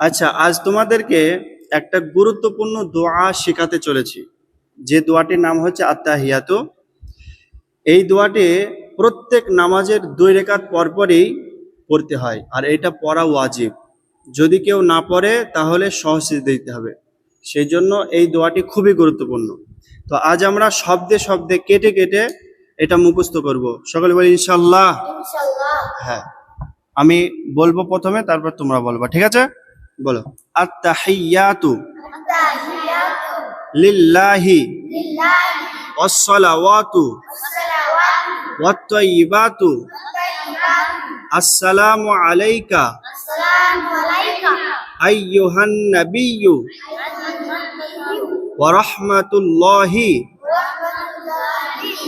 আচ্ছা আজ তোমাদেরকে একটা গুরুত্বপূর্ণ দোয়া শেখাতে চলেছি। যে দোয়াটির নাম হচ্ছে আত্মাহিয়াতু এই দোয়াটি প্রত্যেক নামাজের দুই রেখাত পরপরই পড়তে হয় আর এটা পড়া ওয়াজিব। যদি কেউ না পড়ে তাহলে সহজে দিতে হবে। সেই জন্য এই দোয়াটি খুবই গুরুত্বপূর্ণ। তো আজ আমরা শব্দে শব্দে কেটে কেটে এটা মুখস্থ করব। সকলে বলি ইনশাল্লাহ হ্যাঁ। আমি বলব প্রথমে তারপর তোমরা বলবা। ঠিক আছে? বলো। আত্তাহিয়াতু। লিল্লাহি। আসসালাওয়াতু ওয়াত-তাইয়িবাতু আসসালামু আলাইকা। আইয়ুহান নাবিয়্যু ওয়া রাহমাতুল্লাহি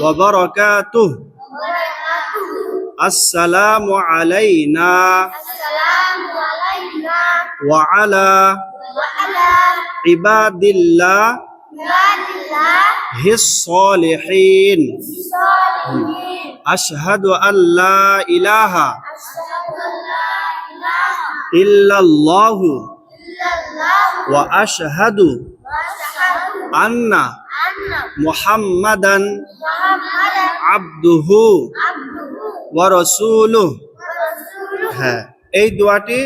ওয়া বারাকাতুহু আসসালামু আলাইনা। মুহাম্মাদান আবদুহু ওয়া রাসূলুহু হ্যাঁ এই দোয়াটি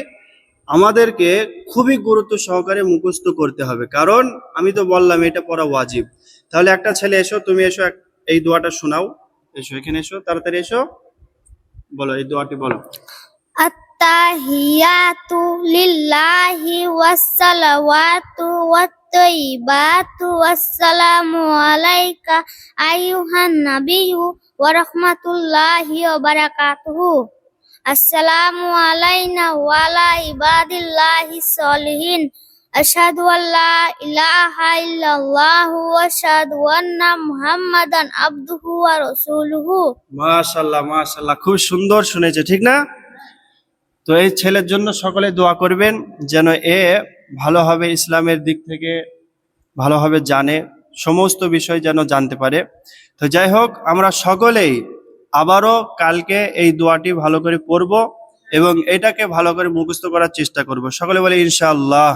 আমাদেরকে খুবই গুরুত্ব সহকারে মুখস্থ করতে হবে। কারণ আমি তো বললাম, এটা পড়া ওয়াজিব। তাহলে একটা ছেলে এসো, তুমি এসো এই দোয়াটা শোনাও। এসো, এখানে এসো, তাড়াতাড়ি এসো। বলো, এই দোয়াটি বলো। আত্তাহিয়াতু লিল্লাহি ওয়াসসালাওয়াতু ওয়াত-তাইয়িবাতু ওয়াসসালামু আলাইকা আইয়ুহান নাবিয়্যু ওয়া রাহমাতুল্লাহি আসসালামু আলাইনা ওয়া আলা ইবাদিল্লাহিস সলিহিন। আশহাদু আল্লা ইলাহা ইল্লাল্লাহু ওয়া আশহাদু আন্না মুহাম্মাদান আবদুহু ওয়া রাসূলুহু। মাশাল্লাহ মাশাল্লাহ খুব সুন্দর শুনেছে, ঠিক না? তো এই ছেলের জন্য সকলে দোয়া করবেন যেন এ ভালোভাবে ইসলামের দিক থেকে ভালোভাবে জানে, সমস্ত বিষয় যেন জানতে পারে। তো যাই হোক, আমরা সকলেই আবারও কালকে এই দোয়াটি ভালো করে পড়ব এবং এটাকে ভালো করে মুখস্থ করার চেষ্টা করব। সকলে বলে ইনশাআল্লাহ।